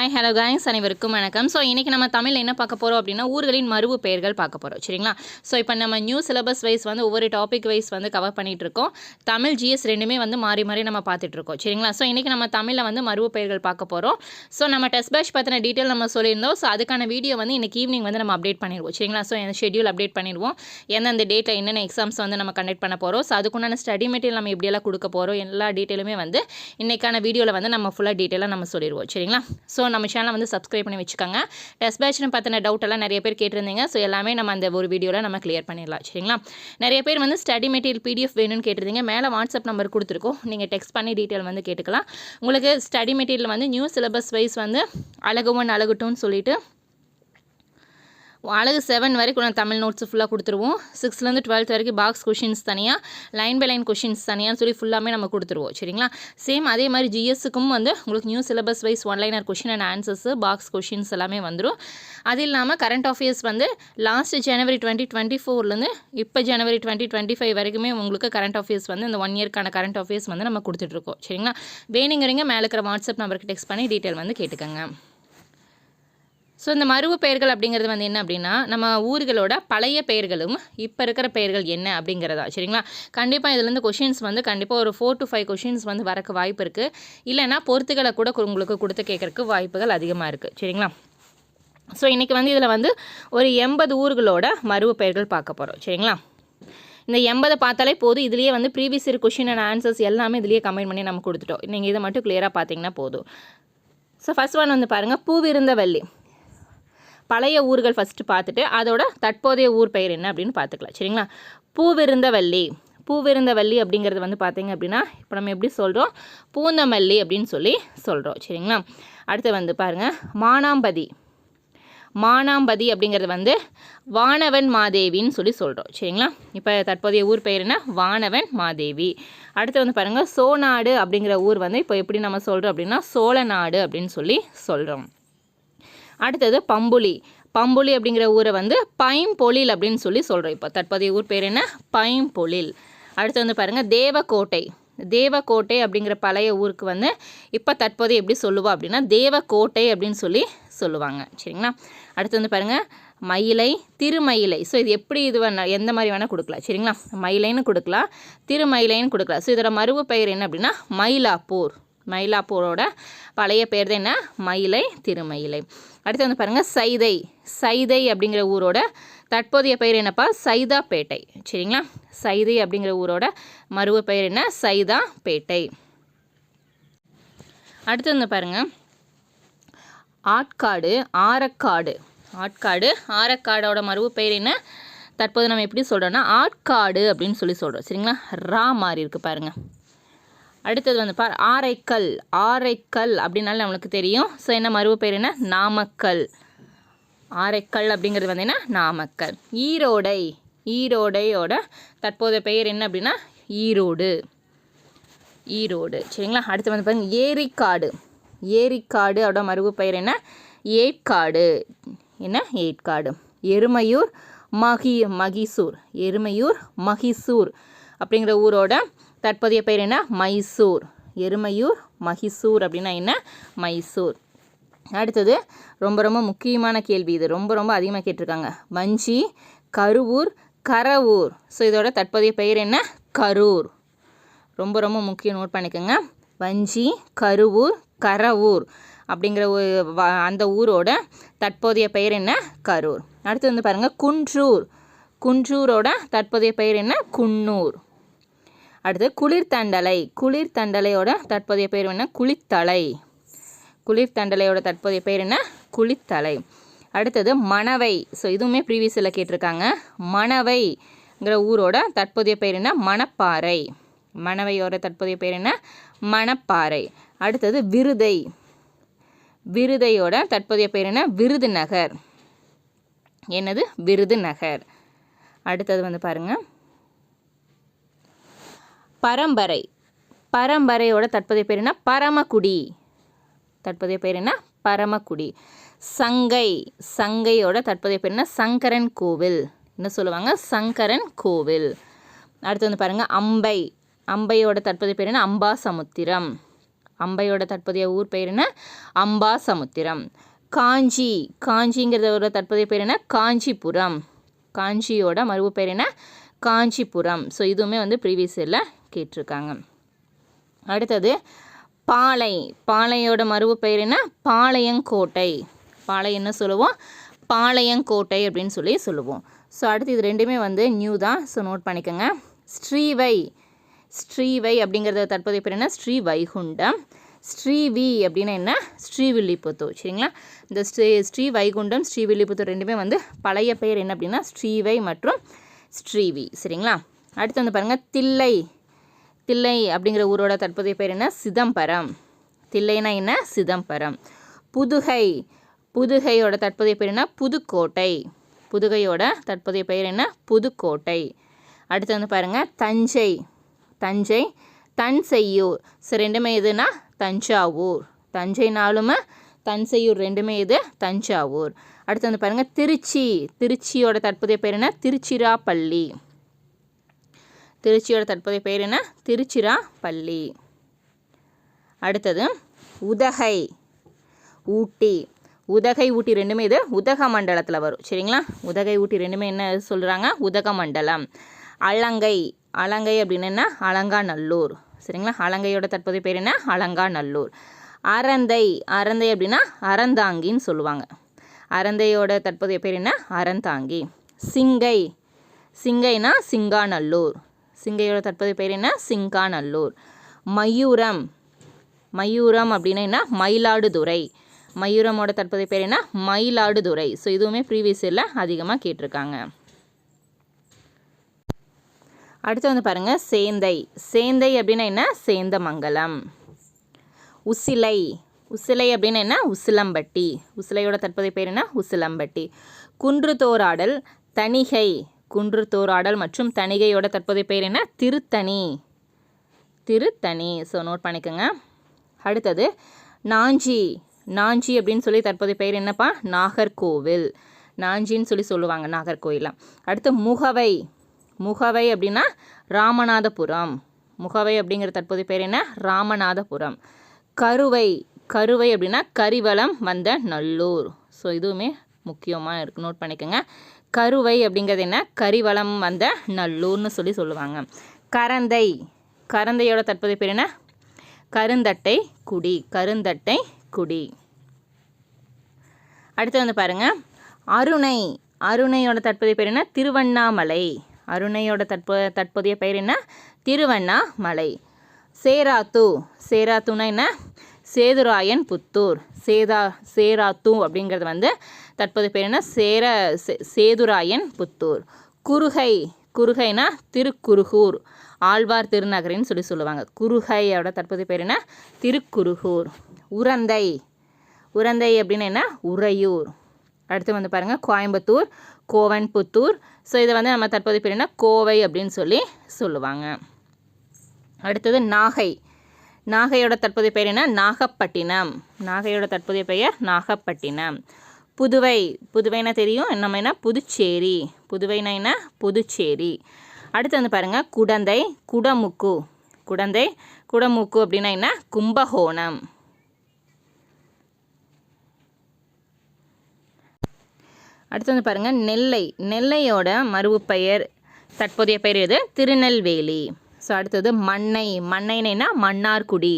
Hi hello guys அனைவருக்கும் வணக்கம். So இன்றைக்கி நம்ம தமிழில் என்ன பார்க்க போகிறோம் அப்படின்னா ஊர்களின் மறுவு பெயர்கள் பார்க்க போகிறோம் சரிங்களா? ஸோ இப்போ நம்ம நியூ சிலபஸ் வைஸ் வந்து ஒவ்வொரு டாபிக் வைஸ் வந்து கவர் பண்ணிகிட்டு இருக்கோம். தமிழ் ஜிஎஸ் ரெண்டுமே வந்து மாறி மாறி நம்ம பார்த்துட்ருக்கோம் சரிங்களா? ஸோ இன்றைக்கி நம்ம தமிழில் வந்து மறுவு பெயர்கள் பார்க்க போகிறோம் ஸோ நம்ம டெஸ்ட் பேட்ச் பற்றின டீட்டெயில் நம்ம சொல்லியிருந்தோம். ஸோ அதுக்கான வீடியோ வந்து இன்றைக்கி ஈவினிங் வந்து நம்ம அப்டேட் பண்ணிடுவோம். சரிங்களா? ஸோ எந்த ஷெட்யூல் அப்டேட் பண்ணிடுவோம். எந்தெந்த டேட்டில் என்னென்ன எக்ஸாம்ஸ் வந்து நம்ம கண்டக்ட் பண்ண போகிறோம் ஸோ அதுக்குண்டான ஸ்டடி மெட்டீரியல் நம்ம எப்படியெல்லாம் கொடுக்க போகிறோம் எல்லா டீட்டெயிலுமே வந்து இன்றைக்கான வீடியோவில் வந்து நம்ம ஃபுல்லாக டீட்டெயிலாக நம்ம சொல்லிடுவோம். சரிங்களா? ஸோ நம்ம சேனலை வந்து சப்ஸ்கிரைப் பண்ணி வச்சுக்கோங்க. டெஸ்ட் பேட்ச்னு பற்றின டவுட் எல்லாம் நிறைய பேர் கேட்டிருந்தீங்க. ஸோ எல்லாமே நம்ம அந்த ஒரு வீடியோவில் நம்ம கிளியர் பண்ணிடலாம். சரிங்களா? நிறைய பேர் வந்து ஸ்டடி மெட்டீரியல் பிடிஎஃப் வேணும்னு கேட்டிருந்தீங்க. மேலே வாட்ஸ்அப் நம்பர் கொடுத்துருக்கோம். நீங்கள் டெக்ஸ்ட் பண்ணி டீட்டெயில் வந்து கேட்டுக்கலாம். உங்களுக்கு ஸ்டடி மெட்டீரியல் வந்து நியூ சிலபஸ் வைஸ் வந்து அழகு ஒன் அழகு டூன்னு சொல்லிட்டு அழகு செவன் வரைக்கும் நான் தமிழ் நோட்ஸ் ஃபுல்லாக கொடுத்துருவோம். சிக்ஸ்த்லேருந்து டுவெல்த் வரைக்கும் பாக்ஸ் கொஷின்ஸ் தனியாக லைன் பை லைன் கொஷின்ஸ் தனியாக சொல்லி ஃபுல்லாமே நம்ம கொடுத்துருவோம். சரிங்களா? சேம் அதே மாதிரி ஜிஎஸ்ஸுக்கும் வந்து உங்களுக்கு new syllabus wise one liner question and answers box questions எல்லாமே வந்துடும் அது இல்லாமல் கரண்ட் அஃபேர்ஸ் வந்து லாஸ்ட் ஜனவரி டுவெண்ட்டி டுவெண்ட்டி ஃபோர்லேருந்து இப்போ ஜனவரி டுவெண்ட்டி டுவெண்ட்டி ஃபைவ் வரைக்குமே உங்களுக்கு கரண்ட் அஃபேர்ஸ் வந்து இந்த ஒன் இயர்க்கான கரண்ட் அஃபேர்ஸ் வந்து நம்ம கொடுத்துட்ருக்கோம் சரிங்களா? வேணுங்கிறீங்க மேலே இருக்கிற வாட்ஸ்அப் நம்பருக்கு டெக்ஸ்ட் பண்ணி டீட்டெயில் வந்து கேட்டுக்கோங்க. ஸோ இந்த மருவு பெயர்கள் அப்படிங்கிறது வந்து என்ன அப்படின்னா நம்ம ஊர்களோட பழைய பெயர்களும் இப்போ இருக்கிற பெயர்கள் என்ன அப்படிங்கிறதா சரிங்களா? கண்டிப்பாக இதுலேருந்து கொஷின்ஸ் வந்து கண்டிப்பாக ஒரு ஃபோர் டு ஃபைவ் கொஷின்ஸ் வந்து வரக்கு வாய்ப்பு இருக்குது இல்லைன்னா பொறுத்துக்களை கூட உங்களுக்கு கொடுத்து கேட்குறக்கு வாய்ப்புகள் அதிகமாக இருக்குது சரிங்களா? ஸோ இன்றைக்கி வந்து இதில் வந்து ஒரு எண்பது ஊர்களோட மருவு பெயர்கள் பார்க்க போகிறோம் சரிங்களா? இந்த எண்பதை பார்த்தாலே போதும். இதுலேயே வந்து previous year question and answers எல்லாமே இதுலேயே கமெண்ட் பண்ணி நம்ம கொடுத்துட்டோம். நீங்கள் இதை மட்டும் கிளியராக பார்த்தீங்கன்னா போதும். ஸோ ஃபஸ்ட் ஒன் வந்து பாருங்கள் பூவிருந்தவல்லி பழைய ஊர்கள் ஃபஸ்ட்டு பார்த்துட்டு அதோட தற்போதைய ஊர் பெயர் என்ன அப்படின்னு பார்த்துக்கலாம். சரிங்களா? பூவிருந்தவல்லி. பூவிருந்தவல்லி அப்படிங்கிறது வந்து பார்த்தீங்க அப்படின்னா இப்போ நம்ம எப்படி சொல்கிறோம் பூந்தமல்லி அப்படின்னு சொல்லி சொல்கிறோம் சரிங்களா? அடுத்து வந்து பாருங்கள் மானாம்பதி. மானாம்பதி அப்படிங்கிறது வந்து வானவன் மாதேவின்னு சொல்லி சொல்கிறோம் சரிங்களா? இப்போ தற்போதைய ஊர் பெயர் என்ன? வானவன் மாதேவி. அடுத்து வந்து பாருங்கள் சோநாடு அப்படிங்கிற ஊர் வந்து இப்போ எப்படி நம்ம சொல்கிறோம் அப்படின்னா சோழநாடு அப்படின்னு சொல்லி சொல்கிறோம் அடுத்தது பம்புலி. பம்புலி அப்படிங்கிற ஊரை வந்து பைம்பொழில் அப்படின்னு சொல்லி சொல்கிறோம் இப்போ. தற்போதைய ஊர் பேர் என்ன? பைம்பொழில். அடுத்து வந்து பாருங்கள் தேவக்கோட்டை. தேவக்கோட்டை அப்படிங்கிற பழைய ஊருக்கு வந்து இப்போ தற்போது எப்படி சொல்லுவோம் அப்படின்னா தேவக்கோட்டை அப்படின்னு சொல்லி சொல்லுவாங்க. சரிங்களா? அடுத்து வந்து பாருங்கள் மயிலை திருமயிலை. ஸோ இது எப்படி இது வேணா எந்த மாதிரி வேணால் கொடுக்கலாம். சரிங்களா? மயிலைன்னு கொடுக்கலாம் திருமயிலைன்னு கொடுக்கலாம். ஸோ இதோட மருவு பெயர் என்ன அப்படின்னா மயிலாப்பூர். மயிலாப்பூரோட பழைய பேர் தான் என்ன? மயிலை திருமயிலை. அடுத்து வந்து பாருங்கள் சைதை. சைதை அப்படிங்கிற ஊரோட தற்போதைய பெயர் என்னப்பா? சைதாப்பேட்டை. சரிங்களா? சைதை அப்படிங்கிற ஊரோட மருவ பெயர் என்ன? சைதாப்பேட்டை. அடுத்து வந்து பாருங்கள் ஆட்காடு ஆரக்காடு. ஆட்காடு ஆரக்காடோட மருவு பெயர் என்ன? தற்போது நம்ம எப்படி சொல்கிறோன்னா ஆட்காடு அப்படின்னு சொல்லி சொல்கிறோம் சரிங்களா? ரா மாறி இருக்குது பாருங்கள் அடுத்தது வந்து பார் ஆரைக்கல் ஆரைக்கல் அப்படின்னாலும் நம்மளுக்கு தெரியும். ஸோ என்ன மருவ பேர் என்ன? நாமக்கல். ஆரைக்கல் அப்படிங்கிறது வந்து என்ன? நாமக்கல். ஈரோடை ஈரோடையோட தற்போதைய பெயர் என்ன அப்படின்னா? ஈரோடு. ஈரோடு. சரிங்களா? அடுத்து வந்து பாருங்கள் ஏரிக்காடு. ஏரிக்காடு அதோட மருவு பெயர் என்ன? ஏற்காடு. என்ன? ஏற்காடு. எருமையூர் மகி மகிசூர். எருமையூர் மகிசூர் அப்படிங்கிற ஊரோட தற்போதைய பெயர் என்ன? மைசூர். எருமையூர் மகிசூர் அப்படின்னா என்ன? மைசூர். அடுத்தது ரொம்ப ரொம்ப முக்கியமான கேள்வி இது. ரொம்ப ரொம்ப அதிகமாக கேட்டிருக்காங்க. வஞ்சி கருவூர் கரவூர். ஸோ இதோட தற்போதைய பெயர் என்ன? கரூர். ரொம்ப ரொம்ப முக்கியம் நோட் பண்ணிக்கோங்க. வஞ்சி கருவூர் கரவூர் அப்படிங்கிற அந்த ஊரோட தற்போதைய பெயர் என்ன? கரூர். அடுத்து வந்து பாருங்கள் குன்றூர். குன்றூரோட தற்போதைய பெயர் என்ன? குன்னூர். அடுத்து குளிர்தண்டலை குளிர்தண்டலையோட தற்போதைய பெயர் என்ன? குளித்தலை. குளிர்தண்டலையோட தற்போதைய பெயர் என்ன? குளித்தலை. அடுத்தது மணவை. ஸோ இதுவுமே ப்ரீவியஸில் கேட்டிருக்காங்க. மணவைங்கிற ஊரோட தற்போதைய பெயர் என்ன? மணப்பாறை. மணவையோட தற்போதைய பெயர் என்ன? மணப்பாறை. அடுத்தது விருதை. விருதையோட தற்போதைய பெயர் என்ன? விருதுநகர். என்னது? விருதுநகர். அடுத்தது வந்து பாருங்கள் பரம்பரை. பரம்பரையோட தற்போதைய பேர் என்ன? பரமக்குடி. தற்போதைய பேர் என்ன? பரமக்குடி. சங்கை. சங்கையோட தற்போதைய பேர் என்ன? சங்கரன் கோவில். என்ன சொல்லுவாங்க? சங்கரன் கோவில். அடுத்து வந்து பாருங்கள் அம்பை. அம்பையோட தற்போதைய பேர் என்ன? அம்பா சமுத்திரம் அம்பையோட தற்போதைய ஊர் பெயர் என்ன? அம்பா சமுத்திரம் காஞ்சி. காஞ்சிங்கிறதோட தற்போதைய பேர் என்ன? காஞ்சிபுரம். காஞ்சியோட மறுபு பேர் என்ன? காஞ்சிபுரம். ஸோ இதுவுமே வந்து ப்ரீவியஸ் இயரில் கேட்டிருக்காங்க. அடுத்தது பாலை. பாளையோட மறுவு பெயர் என்ன? பாளையங்கோட்டை. பாளை என்ன சொல்லுவோம்? பாளையங்கோட்டை அப்படின்னு சொல்லி சொல்லுவோம். ஸோ அடுத்து இது ரெண்டுமே வந்து நியூ தான். ஸோ நோட் பண்ணிக்கோங்க. ஸ்ரீவை. ஸ்ரீவை அப்படிங்கிறத தற்போதைய பேர் என்ன? ஸ்ரீ வைகுண்டம் ஸ்ரீவி அப்படின்னா என்ன? ஸ்ரீவில்லிபுத்தூர். சரிங்களா? இந்த ஸ்ரீ ஸ்ரீ வைகுண்டம் ஸ்ரீவில்லிபுத்தூர் ரெண்டுமே வந்து பழைய பெயர் என்ன அப்படின்னா? ஸ்ரீவை மற்றும் ஸ்ரீவி சரிங்களா? அடுத்து வந்து பாருங்கள் தில்லை. தில்லை அப்படிங்கிற ஊரோட தற்போதைய பேர் என்ன? சிதம்பரம். தில்லைனா என்ன? சிதம்பரம். புதுகை. புதுகையோட தற்போதைய பேர் என்ன? புதுக்கோட்டை. புதுகையோட தற்போதைய பெயர் என்ன? புதுக்கோட்டை. அடுத்து வந்து பாருங்கள் தஞ்சை. தஞ்சை. தன்செய்யூர் ஸோ ரெண்டுமே எதுனா தஞ்சாவூர். தஞ்சைனாலுமே தஞ்சையூர் ரெண்டுமே இது தஞ்சாவூர். அடுத்து வந்து பாருங்கள் திருச்சி. திருச்சியோட தற்போதைய பேர் என்ன? திருச்சிராப்பள்ளி. திருச்சியோட தற்போதைய பெயர் என்ன? திருச்சிராப்பள்ளி. அடுத்தது உதகை. ஊட்டி. உதகை ஊட்டி ரெண்டுமே இது உதக மண்டலத்தில் வரும். சரிங்களா? உதகை ஊட்டி ரெண்டுமே என்ன சொல்கிறாங்க உதக மண்டலம். அலங்கை. அலங்கை அப்படின்னு என்ன? அலங்காநல்லூர். சரிங்களா? அலங்கையோட தற்போதைய பேர் என்ன? அலங்காநல்லூர். அறந்தை அறந்தை அப்படின்னா அறந்தாங்கின்னு சொல்லுவாங்க. அறந்தையோட தற்போதைய பேர் என்ன? அறந்தாங்கி. சிங்கை. சிங்கைனா சிங்காநல்லூர். சிங்கையோட தற்போதைய பேர் என்ன? சிங்காநல்லூர். மயூரம். மயூரம் அப்படின்னா என்ன? மயிலாடுதுறை. மயூரமோட தற்போதைய பேர் என்ன? மயிலாடுதுறை. ஸோ இதுவுமே ப்ரீவியஸ் இயரில் அதிகமாக கேட்டிருக்காங்க. அடுத்து வந்து பாருங்கள் சேந்தை. சேந்தை அப்படின்னா என்ன? சேந்தமங்கலம். உசிலை. உசிலை அப்படின்னா என்ன? உசிலம்பட்டி. உசிலையோட தற்போதைய பேர் என்ன? உசிலம்பட்டி. குன்றுதோராடல் தணிகை. குன்றுதோராடல் மற்றும் தணிகையோட தற்போதைய பேர் என்ன? திருத்தணி. திருத்தணி. ஸோ நோட் பண்ணிக்கோங்க. அடுத்தது நாஞ்சி. நாஞ்சி அப்படின்னு சொல்லி தற்போதைய பெயர் என்னப்பா? நாகர்கோவில். நாஞ்சின்னு சொல்லி சொல்லுவாங்க நாகர்கோயிலாம் அடுத்து முகவை. முகவை அப்படின்னா ராமநாதபுரம். முகவை அப்படிங்கிற தற்போதைய பேர் என்ன? ராமநாதபுரம். கருவை கருவை அப்படின்னா கரிவலம் வந்த நல்லூர். ஸோ இதுவுமே முக்கியமாக இருக்கு. நோட் பண்ணிக்கோங்க. கருவை அப்படிங்கிறது என்ன? கரிவலம் வந்த நல்லூர்னு சொல்லி சொல்லுவாங்க. கரந்தை. கரந்தையோட தற்போதைய பேர் என்ன? கருந்தட்டை குடி. கருந்தட்டை குடி. அடுத்து வந்து பாருங்கள் அருணை. அருணையோட தற்போதைய பேர் என்ன? திருவண்ணாமலை. அருணையோட தற்போ தற்போதைய பெயர் என்ன? திருவண்ணாமலை. சேராத்து. சேராத்துனா என்ன? சேதுராயன் புத்தூர். சேதா சேராத்தூ அப்படிங்கிறது வந்து தற்போது பேர் என்ன? சேர சே- சேதுராயன் புத்தூர். குருகை குறுகைனா திருக்குறுகூர். ஆழ்வார் திருநகரின்னு சொல்லி சொல்லுவாங்க. குருகையோட தற்போது பேர் என்ன? திருக்குறுகூர். உரந்தை. உரந்தை அப்படின்னு என்ன? உறையூர். அடுத்து வந்து பாருங்கள் கோயம்புத்தூர் கோவன்புத்தூர் ஸோ இதை வந்து நம்ம தற்போது பேர் என்ன? கோவை அப்படின்னு சொல்லி சொல்லுவாங்க. அடுத்தது நாகை. நாகையோட தற்போதைய பெயர் என்ன? நாகப்பட்டினம். நாகையோட தற்போதைய பெயர் நாகப்பட்டினம். புதுவை. புதுவைனா தெரியும். நம்ம என்ன? புதுச்சேரி. புதுவைனா என்ன? புதுச்சேரி. அடுத்து வந்து பாருங்கள் குடந்தை குடமுக்கு. குடந்தை குடமுக்கு அப்படின்னா என்ன? கும்பகோணம். அடுத்து வந்து பாருங்கள் நெல்லை. நெல்லையோட மறுவு பெயர் தற்போதைய பெயர் எது? திருநெல்வேலி. ஸோ அடுத்தது மண்ணை. மண்ணைனா மன்னார்குடி.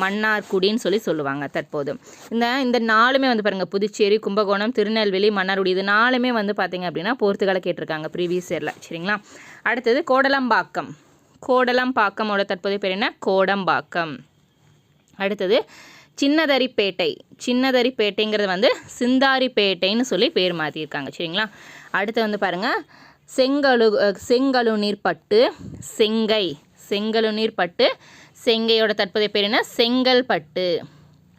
மன்னார்குடின்னு சொல்லி சொல்லுவாங்க தற்போது. இந்த இந்த நாலுமே வந்து பாருங்கள் புதுச்சேரி கும்பகோணம் திருநெல்வேலி மன்னார்குடி இது நாலுமே வந்து பார்த்திங்க அப்படின்னா போர்த்துகலை கேட்டிருக்காங்க ப்ரீவியஸ் இயரில் சரிங்களா? அடுத்தது கோடலம்பாக்கம். கோடலம்பாக்கமோட தற்போதைய பேர் என்ன? கோடம்பாக்கம். அடுத்தது சின்னதரிப்பேட்டை. சின்னதரிப்பேட்டைங்கிறது வந்து சிந்தாரிப்பேட்டைன்னு சொல்லி பேர் மாற்றிருக்காங்க சரிங்களா? அடுத்து வந்து பாருங்கள் செங்கழு அஹ், செங்கழுநீர் பட்டு செங்கை செங்கழுநீர் பட்டு செங்கையோட தற்போதைய பேர் என்ன? செங்கல்பட்டு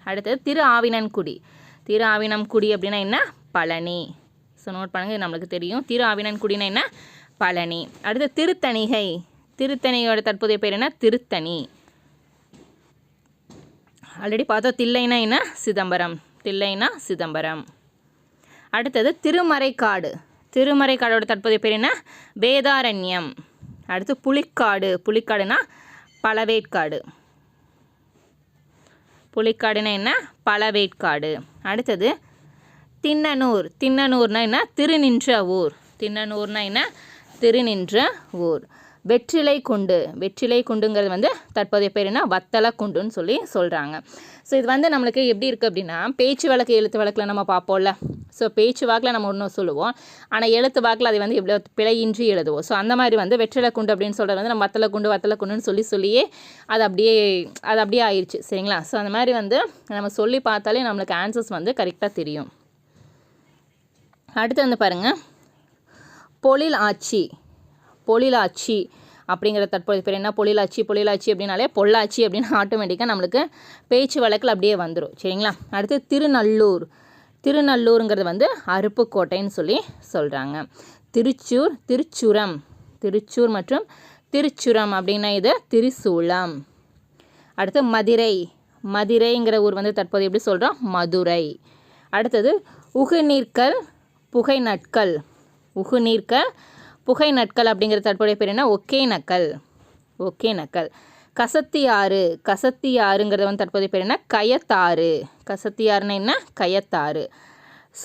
அடுத்தது திரு ஆவினன்குடி திரு ஆவினன்குடி அப்படின்னா என்ன? பழனி. ஸோ நோட் பண்ணுங்க இது நம்மளுக்கு தெரியும். திரு ஆவினன்குடினா என்ன? பழனி. அடுத்து திருத்தணிகை. திருத்தணியோட தற்போதைய பேர் என்ன? திருத்தணி. ஆல்ரெடி பார்த்தோம் தில்லைனா என்ன? சிதம்பரம். தில்லைனா சிதம்பரம். அடுத்தது திருமறைக்காடு. திருமறை காடோட தற்போதைய பேர் என்ன? வேதாரண்யம். அடுத்து புலிக்காடு. புலிக்காடுனா பழவேற்காடு. புலிக்காடுனா என்ன? பழவேற்காடு. அடுத்தது தின்னனூர். தின்னனூர்னா என்ன? திருநின்ற ஊர். தின்னனூர்னா என்ன? திருநின்ற ஊர். வெற்றிலை குண்டு. வெற்றிலை குண்டுங்கிறது வந்து தற்போதைய பேர் என்ன? வத்தலை குண்டுன்னு சொல்லி சொல்கிறாங்க ஸோ இது வந்து நம்மளுக்கு எப்படி இருக்குது அப்படின்னா பேச்சு வழக்கு எழுத்து வழக்கில் நம்ம பார்ப்போம்ல. ஸோ பேச்சு வாக்கில் நம்ம ஒன்றும் சொல்லுவோம். ஆனால் எழுத்து வாக்கில் அதை வந்து எவ்வளோ பிழையின்றி எழுதுவோம். ஸோ அந்த மாதிரி வந்து வெற்றிலை குண்டு அப்படின்னு சொல்கிறது வந்து நம்ம வத்தலை குண்டு வத்தலை குண்டுன்னு சொல்லி சொல்லியே அது அப்படியே அது அப்படியே ஆயிடுச்சு சரிங்களா? ஸோ அந்த மாதிரி வந்து நம்ம சொல்லி பார்த்தாலே நம்மளுக்கு ஆன்சர்ஸ் வந்து கரெக்டாக தெரியும். அடுத்து வந்து பாருங்கள் பொழில் ஆட்சி பொழிலாட்சி அப்படிங்கிற தற்போது பேர் என்ன? பொழிலாட்சி பொழிலாட்சி அப்படின்னாலே பொள்ளாச்சி அப்படின்னு ஆட்டோமேட்டிக்காக நம்மளுக்கு பேச்சு வழக்கில் அப்படியே வந்துடும் சரிங்களா? அடுத்து திருநள்ளூர் திருநல்லூருங்கிறது வந்து அருப்புக்கோட்டைன்னு சொல்லி சொல்கிறாங்க திருச்சூர் திருச்சுரம் திருச்சூர் மற்றும் திருச்சுரம் அப்படின்னா இது திரிசூலம். அடுத்து மதுரை மதுரைங்கிற ஊர் வந்து தற்போது எப்படி சொல்கிறோம் மதுரை. அடுத்தது உகுநீர்க்கல் புகை நட்கள் உகுநீர்க்கல் புகை நட்கள் அப்படிங்கிற தற்போதைய பேர் என்ன? ஒகேனக்கல். ஒகேனக்கல். கசத்தியாறு. கசத்தியாறுங்கிறது வந்து தற்போதைய பேர் என்ன? கயத்தாறு. கசத்தியாறுன்னா என்ன? கயத்தாறு.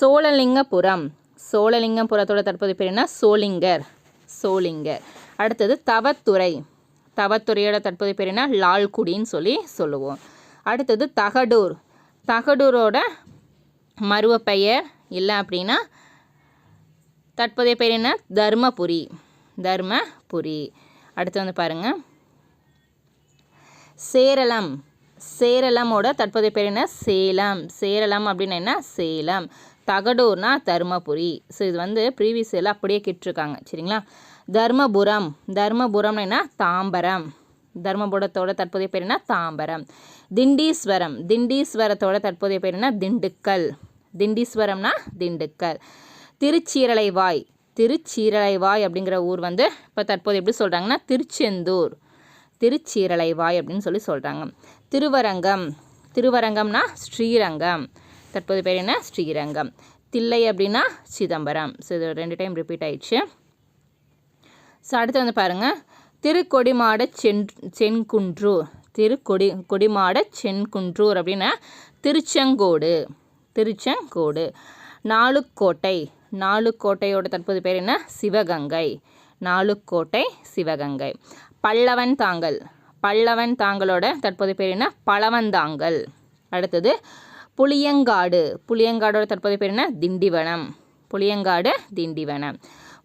சோழலிங்கபுரம். சோழலிங்கபுரத்தோட தற்போதைய பேர் என்ன? சோளிங்கர் சோளிங்கர் அடுத்தது தவத்துறை. தவத்துறையோட தற்போதைய பேர் என்ன? லால்குடின்னு சொல்லி சொல்லுவோம். அடுத்தது தகடூர். தகடூரோட மருவ பெயர் இல்லை அப்படின்னா தற்போதைய பேர் என்ன? தர்மபுரி. தர்மபுரி. அடுத்து வந்து பாருங்கள் சேரளம். சேரளமோட தற்போதைய பேர் என்ன? சேலம். சேரளம் அப்படின்னா என்ன? சேலம். தகடூர்னா தருமபுரி. ஸோ இது வந்து ப்ரீவியஸ் எல்லாம் அப்படியே கேட்டிருக்காங்க. சரிங்களா? தர்மபுரம். தர்மபுரம்னா என்ன? தாம்பரம். தர்மபுரத்தோட தற்போதைய பேர் என்ன? தாம்பரம். திண்டீஸ்வரம். திண்டீஸ்வரத்தோட தற்போதைய பேர் என்ன? திண்டுக்கல். திண்டீஸ்வரம்னா திண்டுக்கல். திருச்சீரலைவாய். திருச்சீரலைவாய் அப்படிங்கிற ஊர் வந்து இப்போ தற்போது எப்படி சொல்கிறாங்கன்னா திருச்செந்தூர். திருச்சீரலைவாய் அப்படின்னு சொல்லி சொல்கிறாங்க திருவரங்கம். திருவரங்கம்னா ஸ்ரீரங்கம். தற்போது பேர் என்ன? ஸ்ரீரங்கம். தில்லை அப்படின்னா சிதம்பரம். ஸோ இது ரெண்டு டைம் ரிப்பீட் ஆயிடுச்சு. ஸோ அடுத்து வந்து பாருங்கள் திருக்கொடிமாட சென் சென்குன்றூர் திருக்கொடி கொடிமாட சென்குன்றூர் அப்படின்னா திருச்செங்கோடு. திருச்செங்கோடு. நாலுக்கோட்டை. நாலுக்கோட்டையோட தற்போது பேர் என்ன? சிவகங்கை. நாலுக்கோட்டை சிவகங்கை. பல்லவன் தாங்கல். பல்லவன் தாங்களோட தற்போது பேர் என்ன? பழவந்தாங்கல். அடுத்தது புளியங்காடு. புளியங்காடோட தற்போது பேர் என்ன? திண்டிவனம். புளியங்காடு திண்டிவனம்.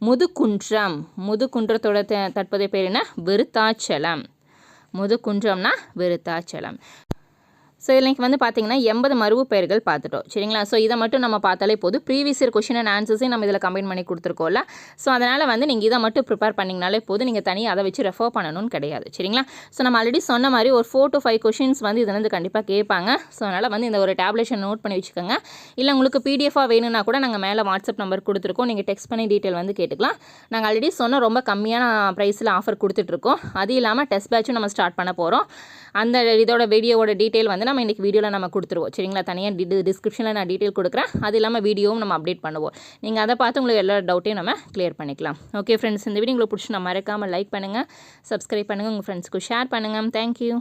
முதுகுன்றம். முதுகுன்றத்தோட தற்போதைய பேர் என்ன? விருத்தாச்சலம். முதுகுன்றம்னா விருத்தாச்சலம். ஸோ இதில் வந்து பார்த்தீங்கன்னா எண்பது மருவு பெயர்கள் பார்த்துட்டோம் சரிங்களா? ஸோ இதை மட்டும் நம்ம பார்த்தாலே போதும். ப்ரீவியஸ் இயர் கொஷின் அண்ட் ஆன்சர்ஸையும் நம்ம இதில் கம்பைன் பண்ணி கொடுத்துருக்கோம்ல. ஸோ அதனால் வந்து நீங்கள் இதை மட்டும் ப்ரிப்பேர் பண்ணிங்கனாலே போதும். நீங்கள் தனியாக அதை வச்சு ரெஃபர் பண்ணணும்னு கிடையாது. சரிங்களா? ஸோ நம்ம ஆல்ரெடி சொன்ன மாதிரி ஒரு ஃபோர் டு ஃபைவ் கொஷின்ஸ் வந்து இதில் இருந்து கண்டிப்பாக கேட்பாங்க. ஸோ அதனால் வந்து இந்த ஒரு டேப்லெஷன் நோட் பண்ணி வச்சுக்கோங்க. இல்லை உங்களுக்கு பிடிஎஃபாக வேணும்னா கூட நாங்கள் மேலே வாட்ஸ்அப் நம்பர் கொடுத்துருக்கோம். நீங்கள் டெக்ஸ்ட் பண்ணி டீட்டெயில் வந்து கேட்டுக்கலாம். நாங்கள் ஆல்ரெடி சொன்ன ரொம்ப கம்மியான ப்ரைஸில் ஆஃபர் கொடுத்துட்ருக்கோம் அது இல்லாமல் டெஸ்ட் பேட்சும் நம்ம ஸ்டார்ட் பண்ண போகிறோம் அந்த இதோட வீடியோவோட டீட்டெயில் வந்து நம்ம இன்றைக்கி வீடியோவில் நம்ம கொடுத்துருவோம். சரிங்களா? தனியாக டி டிஸ்கிரிப்ஷனில் நான் டீட்டெயில் கொடுக்குறேன். அது இல்லாமல் வீடியோவும் நம்ம அப்டேட் பண்ணுவோம். நீங்கள் அதை பார்த்து உங்களுக்கு எல்லா டவுட்டையும் நம்ம கிளியர் பண்ணிக்கலாம். ஓகே ஃப்ரெண்ட்ஸ் இந்த வீடியோ உங்களுக்கு பிடிச்சி நம்ம மறக்காமல் லைக் பண்ணுங்கள் சப்ஸ்கிரைப் பண்ணுங்கள் உங்கள் ஃப்ரெண்ட்ஸ்க்கு ஷேர் பண்ணுங்கள் தேங்க்யூ